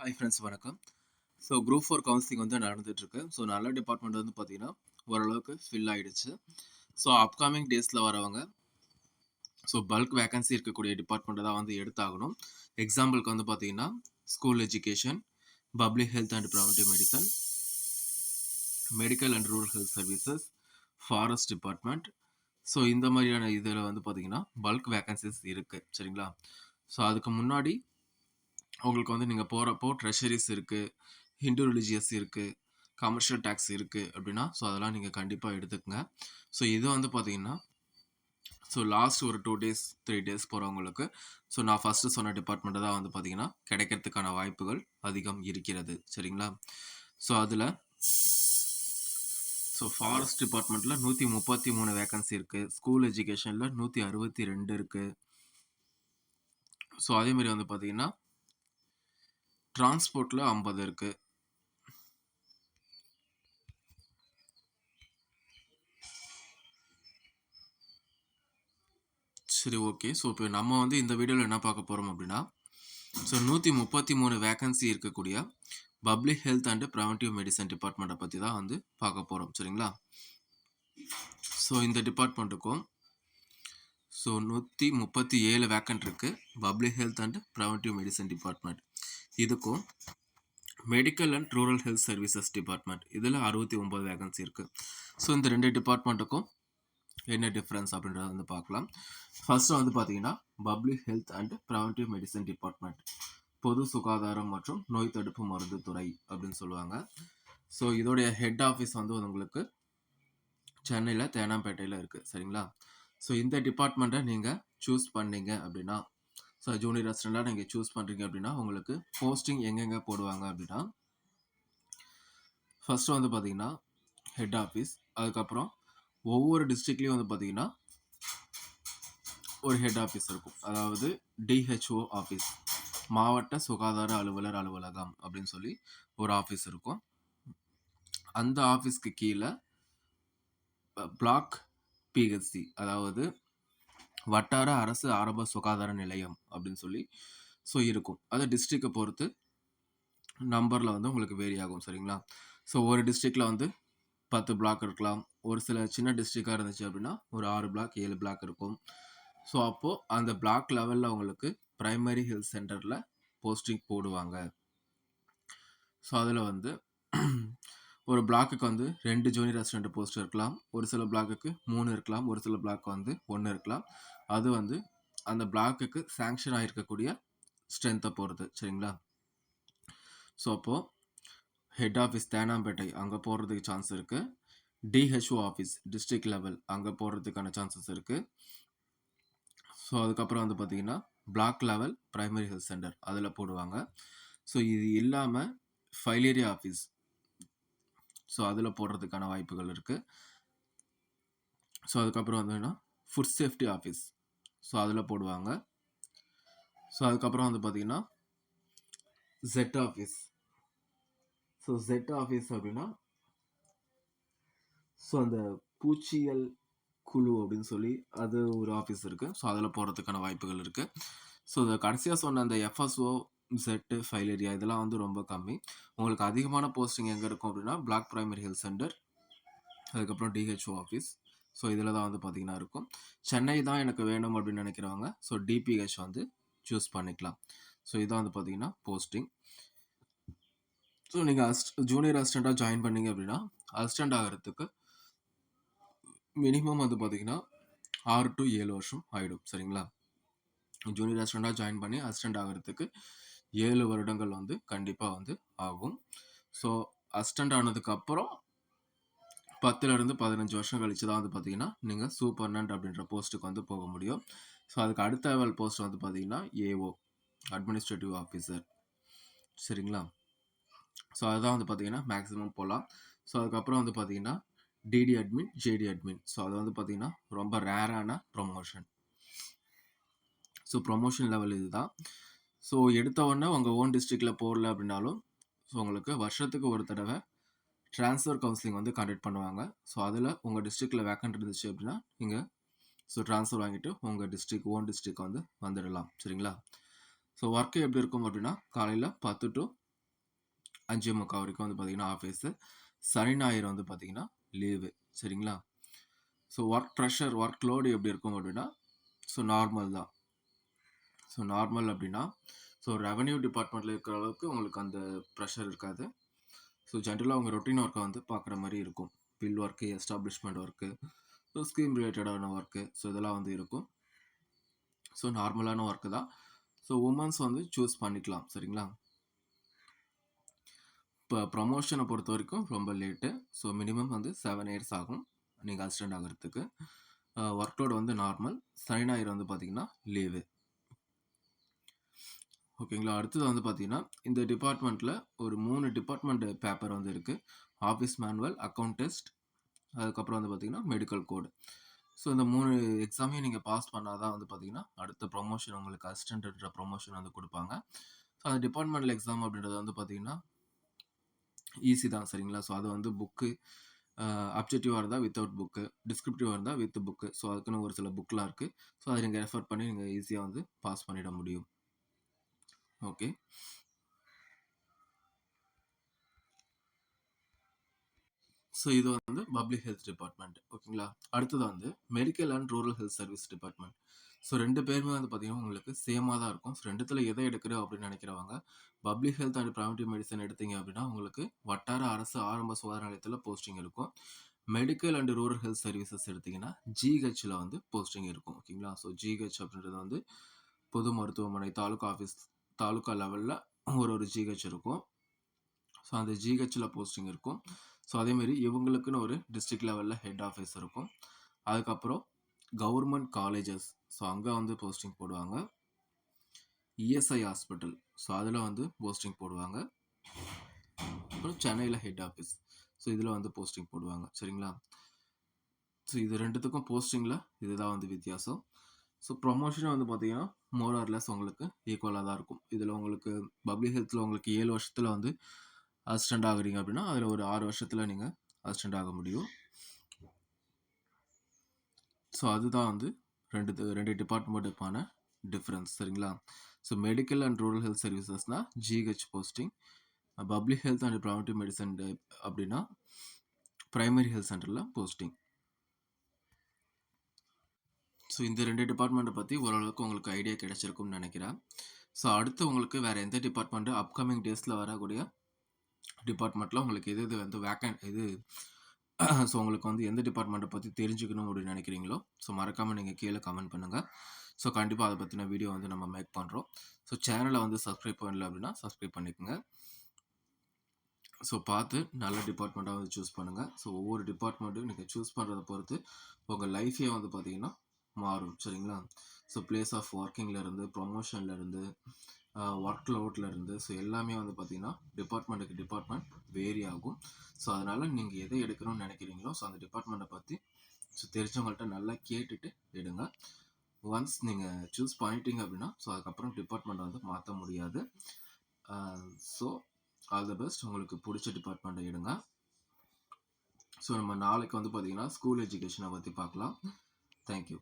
Hi friends வணக்கம். So group four counselling வந்து நடந்துகிட்ருக்கு ஸோ நல்ல டிபார்ட்மெண்ட் வந்து பார்த்தீங்கன்னா ஓரளவுக்கு ஃபில் ஆகிடுச்சு ஸோ அப்கமிங் டேஸில் வரவங்க ஸோ பல்க் வேகன்சி இருக்கக்கூடிய டிபார்ட்மெண்ட்டை தான் வந்து எடுத்தாகணும். எக்ஸாம்பிளுக்கு வந்து பார்த்தீங்கன்னா school education public health and preventive medicine medical and rural health services forest department so இந்த மாதிரியான இதில் வந்து பார்த்திங்கன்னா பல்க் வேகன்சிஸ் இருக்குது சரிங்களா? ஸோ அதுக்கு முன்னாடி உங்களுக்கு வந்து நீங்கள் போகிறப்போ ட்ரெஷரிஸ் இருக்குது ஹிந்து ரிலிஜியஸ் இருக்குது கமர்ஷியல் டேக்ஸ் இருக்குது அப்படின்னா ஸோ அதெல்லாம் நீங்கள் கண்டிப்பாக எடுத்துக்கங்க. ஸோ இது வந்து பார்த்தீங்கன்னா ஸோ லாஸ்ட் ஒரு டூ டேஸ் த்ரீ டேஸ் போகிறவங்களுக்கு ஸோ நான் ஃபஸ்ட்டு சொன்ன டிபார்ட்மெண்ட்டை தான் வந்து பார்த்தீங்கன்னா கிடைக்கிறதுக்கான வாய்ப்புகள் அதிகம் இருக்கிறது. சரிங்களா? ஸோ அதில் ஸோ ஃபாரஸ்ட் டிபார்ட்மெண்ட்டில் நூற்றி முப்பத்தி மூணு வேகன்சி இருக்குது ஸ்கூல் எஜுகேஷனில் நூற்றி அறுபத்தி ரெண்டு இருக்குது ஸோ அதேமாதிரி வந்து பார்த்தீங்கன்னா டிரான்ஸ்போர்ட்டில் ஐம்பது இருக்குது சரி ஓகே ஸோ இப்போ நம்ம வந்து இந்த வீடியோவில் என்ன பார்க்க போகிறோம் அப்படின்னா ஸோ நூற்றி முப்பத்தி மூணு வேகன்சி இருக்கக்கூடிய public health and preventive medicine டிபார்ட்மெண்ட்டை பற்றி தான் வந்து பார்க்க போகிறோம் சரிங்களா? ஸோ இந்த டிபார்ட்மெண்ட்டுக்கும் ஸோ நூற்றி முப்பத்தி ஏழு வேக்கன்ட் இருக்குது public health and preventive medicine department இதுக்கும் medical and rural health services department இதில் அறுபத்தி ஒம்பது வேகன்சி இருக்குது ஸோ இந்த ரெண்டு டிபார்ட்மெண்ட்டுக்கும் என்ன டிஃப்ரென்ஸ் அப்படின்றத வந்து பார்க்கலாம். ஃபஸ்ட்டு வந்து பார்த்தீங்கன்னா public health and preventive medicine department பொது சுகாதாரம் மற்றும் நோய் தடுப்பு மருந்து துறை அப்படின்னு சொல்லுவாங்க. ஸோ இதோடைய ஹெட் ஆஃபீஸ் வந்து உங்களுக்கு சென்னையில் தேனாம்பேட்டையில் இருக்குது சரிங்களா? ஸோ இந்த டிபார்ட்மெண்ட்டை நீங்கள் சூஸ் பண்ணீங்க அப்படின்னா ஸோ ஜூனியர் அசிஸ்டண்ட்டாக நீங்கள் சூஸ் பண்ணுறீங்க அப்படின்னா உங்களுக்கு போஸ்டிங் எங்கெங்கே போடுவாங்க அப்படின்னா ஃபஸ்ட்டு வந்து பார்த்தீங்கன்னா ஹெட் ஆஃபீஸ் அதுக்கப்புறம் ஒவ்வொரு டிஸ்ட்ரிக்ட்லேயும் வந்து பார்த்தீங்கன்னா ஒரு ஹெட் ஆஃபீஸ் இருக்கும். அதாவது டிஹெச்ஓ ஆஃபீஸ் மாவட்ட சுகாதார அலுவலர் அலுவலகம் அப்படின்னு சொல்லி ஒரு ஆஃபீஸ் இருக்கும். அந்த ஆஃபீஸ்க்கு கீழே பிளாக் பிஹெச்சி அதாவது வட்டார அரசு ஆரம்ப சுகாதார நிலையம் அப்படின்னு சொல்லி ஸோ இருக்கும். அது டிஸ்ட்ரிக்டை பொறுத்து நம்பரில் வந்து உங்களுக்கு வேரி ஆகும் சரிங்களா? ஸோ ஒரு டிஸ்ட்ரிக்டில் வந்து பத்து பிளாக் இருக்கலாம். ஒரு சில சின்ன டிஸ்ட்ரிக்டாக இருந்துச்சு அப்படின்னா ஒரு ஆறு பிளாக் ஏழு பிளாக் இருக்கும். ஸோ அப்போது அந்த பிளாக் லெவலில் உங்களுக்கு ப்ரைமரி ஹெல்த் சென்டரில் போஸ்டிங் போடுவாங்க. ஸோ அதில் வந்து ஒரு பிளாக்குக்கு வந்து ரெண்டு ஜூனியர் அசிஸ்டன்ட் போஸ்ட் இருக்கலாம். ஒரு சில பிளாக்குக்கு மூணு இருக்கலாம். ஒரு சில பிளாக் வந்து ஒன்று இருக்கலாம். அது வந்து அந்த பிளாக்குக்கு சேங்ஷன் ஆகிருக்கக்கூடிய ஸ்ட்ரென்த்தை போகிறது சரிங்களா? ஸோ அப்போது ஹெட் ஆஃபீஸ் தேனாம்பேட்டை அங்கே போடுறதுக்கு சான்ஸ் இருக்குது டிஹெச்ஓ ஆஃபீஸ் டிஸ்ட்ரிக்ட் லெவல் அங்கே போடுறதுக்கான சான்சஸ் இருக்குது ஸோ அதுக்கப்புறம் வந்து பார்த்தீங்கன்னா block level primary health centre அதில் போடுவாங்க. ஸோ இது இல்லாமல் ஃபைலேரியா ஆஃபீஸ் ஸோ அதில் போடுறதுக்கான வாய்ப்புகள் இருக்குது ஸோ அதுக்கப்புறம் வந்து ஃபுட் சேஃப்டி ஆஃபீஸ் ஸோ அதில் போடுவாங்க. ஸோ அதுக்கப்புறம் வந்து பார்த்தீங்கன்னா jet office so jet office அப்படின்னா ஸோ அந்த பூச்சியல் குழு அப்படின்னு சொல்லி அது ஒரு ஆஃபீஸ் இருக்குது ஸோ அதில் போகிறதுக்கான வாய்ப்புகள் இருக்குது ஸோ இதை கடைசியாக சொன்ன அந்த எஃப்எஸ்ஓ செட்டு ஃபைல் ஏரியா இதெல்லாம் வந்து ரொம்ப கம்மி. உங்களுக்கு அதிகமான போஸ்டிங் எங்கே இருக்கும் அப்படின்னா பிளாக் ப்ரைமரி ஹெல்த் சென்டர் அதுக்கப்புறம் டிஹெச்ஓ ஆஃபீஸ் ஸோ இதில் தான் வந்து பார்த்திங்கன்னா இருக்கும். சென்னை தான் எனக்கு வேணும் அப்படின்னு நினைக்கிறவங்க ஸோ டிபிஹெச் வந்து சூஸ் பண்ணிக்கலாம். ஸோ இதான் வந்து பார்த்திங்கன்னா போஸ்டிங் ஸோ நீங்கள் அஸ்ட் ஜூனியர் அசிஸ்டண்ட்டாக ஜாயின் பண்ணீங்க அப்படின்னா அசிஸ்டண்ட் ஆகிறதுக்கு மினிமம் வந்து பார்த்திங்கன்னா ஆறு டு ஏழு வருஷம் ஆகிடும் சரிங்களா? ஜூனியர் அசிஸ்டண்ட்டாக ஜாயின் பண்ணி அசிஸ்டண்ட் ஆகிறதுக்கு ஏழு வருடங்கள் வந்து கண்டிப்பாக வந்து ஆகும். ஸோ அஸ்டண்ட் ஆனதுக்கப்புறம் பத்துலேருந்து பதினஞ்சு வருஷம் கழிச்சு தான் வந்து பார்த்தீங்கன்னா நீங்கள் சூப்பர்னன்ட் அப்படின்ற போஸ்ட்டுக்கு வந்து போக முடியும். ஸோ அதுக்கு அடுத்த லெவல் போஸ்ட் வந்து பார்த்தீங்கன்னா ஏஓ அட்மினிஸ்ட்ரேட்டிவ் ஆஃபீஸர் சரிங்களா? ஸோ அதுதான் வந்து பார்த்தீங்கன்னா மேக்ஸிமம் போகலாம் ஸோ அதுக்கப்புறம் வந்து பார்த்தீங்கன்னா DD admin JD admin so அது வந்து பார்த்தீங்கன்னா ரொம்ப ரேரான ப்ரொமோஷன் ஸோ ப்ரொமோஷன் லெவல் இதுதான். ஸோ எடுத்த உடனே உங்கள் ஓன் டிஸ்ட்ரிக்டில் போடல அப்படின்னாலும் ஸோ உங்களுக்கு வருஷத்துக்கு ஒரு தடவை ட்ரான்ஸ்ஃபர் கவுன்சிலிங் வந்து கண்டக்ட் பண்ணுவாங்க. ஸோ அதில் உங்கள் டிஸ்ட்ரிக்டில் வேக்கண்ட் இருந்துச்சு அப்படின்னா நீங்கள் ஸோ ட்ரான்ஸ்ஃபர் வாங்கிட்டு உங்கள் டிஸ்ட்ரிக் ஓன் டிஸ்ட்ரிக் வந்து வந்துடலாம். சரிங்களா? ஸோ ஒர்க்கு எப்படி இருக்கும் அப்படின்னா காலையில் பத்து டு அஞ்சே முக்கால் வரைக்கும் வந்து பார்த்தீங்கன்னா ஆஃபீஸு சனி ஞாயிறு வந்து பார்த்தீங்கன்னா லீவு சரிங்களா? So work pressure work load எப்படி இருக்கும் அப்படின்னா ஸோ நார்மல் தான். ஸோ நார்மல் அப்படின்னா ஸோ ரெவன்யூ டிபார்ட்மெண்ட்டில் இருக்கிற அளவுக்கு உங்களுக்கு அந்த ப்ரெஷர் இருக்காது. ஸோ ஜென்ரலாக அவங்க ரொட்டீன் ஒர்க்கை வந்து பார்க்குற மாதிரி இருக்கும். Bill work establishment work so scheme ரிலேட்டடான ஒர்க்கு ஸோ இதெல்லாம் வந்து இருக்கும். ஸோ நார்மலான ஒர்க்கு தான். ஸோ உமன்ஸ் வந்து சூஸ் பண்ணிக்கலாம் சரிங்களா? இப்போ ப்ரமோஷனை பொறுத்த வரைக்கும் ரொம்ப லேட்டு ஸோ மினிமம் வந்து செவன் இயர்ஸ் ஆகும் நீங்கள் அசிஸ்டண்ட் ஆகிறதுக்கு. ஒர்க் லோடு வந்து நார்மல் சனி ஞாயிறு வந்து பார்த்திங்கன்னா லீவு ஓகேங்களா? அடுத்தது வந்து பார்த்தீங்கன்னா இந்த டிபார்ட்மெண்ட்டில் ஒரு மூணு டிபார்ட்மெண்ட் பேப்பர் வந்து இருக்குது ஆஃபீஸ் மேனுவல் அக்கௌண்ட் டெஸ்ட் அதுக்கப்புறம் வந்து பார்த்தீங்கன்னா மெடிக்கல் கோடு ஸோ இந்த மூணு எக்ஸாமையும் நீங்கள் பாஸ் பண்ணால் தான் வந்து பார்த்தீங்கன்னா அடுத்த ப்ரொமோஷன் உங்களுக்கு அசிஸ்டன்ட்ன்ற ப்ரொமோஷன் வந்து கொடுப்பாங்க. ஸோ அந்த டிபார்ட்மெண்டல் எக்ஸாம் அப்படின்றது வந்து பார்த்தீங்கன்னா ஈஸி தான் சரிங்களா? ஸோ அது வந்து புக்கு அப்ஜெக்டிவாக இருந்தால் வித்தவுட் புக்கு டிஸ்கிரிப்டிவாக இருந்தால் வித் புக்கு ஸோ அதுக்குன்னு ஒரு சில புக்கெலாம் இருக்குது ஸோ அதை நீங்கள் ரெஃபர் பண்ணி நீங்கள் ஈஸியாக வந்து பாஸ் பண்ணிட முடியும். ஓகே. ஸோ இது வந்து பப்ளிக் ஹெல்த் டிபார்ட்மெண்ட் ஓகேங்களா? அடுத்தது வந்து medical and rural health service department so ரெண்டு பேருமே வந்து பார்த்தீங்கன்னா உங்களுக்கு சேமாக தான் இருக்கும். ஸோ ரெண்டுத்தில் எதை எடுக்கிறோம் அப்படின்னு நினைக்கிறவங்க public health and primary medicine எடுத்தீங்க அப்படின்னா உங்களுக்கு வட்டார அரசு ஆரம்ப சுகாதார நிலையத்தில் போஸ்டிங் இருக்கும். Medical and rural health services எடுத்திங்கன்னா ஜிஹெச்சில் வந்து போஸ்டிங் இருக்கும் ஓகேங்களா? ஸோ ஜிஹெச் அப்படின்றது வந்து பொது மருத்துவமனை தாலுக்கா ஆஃபீஸ் தாலுக்கா லெவலில் ஒரு ஒரு ஜிஹெச் இருக்கும். ஸோ அந்த ஜிஹெச்சில் போஸ்டிங் இருக்கும். ஸோ அதேமாரி இவங்களுக்குன்னு ஒரு டிஸ்ட்ரிக்ட் லெவலில் ஹெட் ஆஃபீஸ் இருக்கும். அதுக்கப்புறம் கவர்மெண்ட் காலேஜஸ் ஸோ அங்கே வந்து போஸ்டிங் போடுவாங்க. இஎஸ்ஐ ஹாஸ்பிட்டல் ஸோ அதில் வந்து போஸ்டிங் போடுவாங்க. அப்புறம் சென்னையில் ஹெட் ஆஃபீஸ் ஸோ இதில் வந்து போஸ்டிங் போடுவாங்க. சரிங்களா? ஸோ இது ரெண்டுத்துக்கும் போஸ்டிங்கில் இதுதான் வந்து வித்தியாசம். ஸோ ப்ரொமோஷன் வந்து பார்த்தீங்கன்னா மோர் ஆர்லெஸ் உங்களுக்கு ஈக்குவலாக தான் இருக்கும். இதில் உங்களுக்கு பப்ளிக் ஹெல்த்தில் உங்களுக்கு ஏழு வருஷத்தில் வந்து அசிஸ்டண்ட் ஆகுறீங்க அப்படின்னா அதில் ஒரு ஆறு வருஷத்தில் நீங்கள் அசிஸ்டண்ட் ஆக முடியும். ஸோ அதுதான் வந்து ரெண்டு ரெண்டு டிபார்ட்மெண்ட்டுக்கான டிஃப்ரென்ஸ் சரிங்களா? So medical and rural health சர்வீசஸ்னால் GH posting public health and preventive medicine அப்படின்னா ப்ரைமரி ஹெல்த் சென்டரில் போஸ்டிங் ஸோ இந்த ரெண்டு டிபார்ட்மெண்ட்டை பற்றி ஓரளவுக்கு உங்களுக்கு ஐடியா கிடைச்சிருக்கும்னு நினைக்கிறேன். ஸோ அடுத்து உங்களுக்கு வேறு எந்த டிபார்ட்மெண்ட்டு அப்கமிங் டேஸில் வரக்கூடிய டிபார்ட்மெண்ட்டில் உங்களுக்கு எது எது வந்து வேக்கன் இது ஸோ உங்களுக்கு வந்து எந்த டிபார்ட்மெண்ட்டை பற்றி தெரிஞ்சுக்கணும் அப்படின்னு நினைக்கிறீங்களோ ஸோ மறக்காமல் நீங்கள் கீழே கமெண்ட் பண்ணுங்கள் ஸோ கண்டிப்பாக அதை பற்றின வீடியோ வந்து நம்ம மேக் பண்ணுறோம் ஸோ சேனலை வந்து சப்ஸ்கிரைப் பண்ணல அப்படின்னா சப்ஸ்கிரைப் பண்ணிக்கோங்க. ஸோ பார்த்து நல்ல டிபார்ட்மெண்ட்டாக வந்து சூஸ் பண்ணுங்கள் ஸோ ஒவ்வொரு டிபார்ட்மெண்ட்டும் நீங்கள் சூஸ் பண்ணுறதை பொறுத்து உங்கள் லைஃபே வந்து பார்த்திங்கன்னா மாறும் சரிங்களா? ஸோ பிளேஸ் ஆஃப் ஒர்க்கிங்லேருந்து ப்ரொமோஷன்லேருந்து ஒர்க் லவுட்லேருந்து ஸோ எல்லாமே வந்து பார்த்திங்கன்னா டிபார்ட்மெண்ட்டுக்கு டிபார்ட்மெண்ட் வேரி ஆகும். ஸோ அதனால் நீங்கள் எதை எடுக்கணும்னு நினைக்கிறீங்களோ ஸோ அந்த டிபார்ட்மெண்ட்டை பற்றி ஸோ தெரிஞ்சவங்கள்ட்ட நல்லா கேட்டுட்டு எடுங்க. ஒன்ஸ் நீங்கள் சூஸ் பண்ணிட்டீங்க அப்படின்னா ஸோ அதுக்கப்புறம் டிபார்ட்மெண்ட்டை வந்து மாற்ற முடியாது. ஸோ ஆல் த பெஸ்ட் உங்களுக்கு பிடிச்ச டிபார்ட்மெண்ட்டை எடுங்க. ஸோ நம்ம நாளைக்கு வந்து பார்த்திங்கன்னா ஸ்கூல் எஜுகேஷனை பற்றி பார்க்கலாம் தேங்க்யூ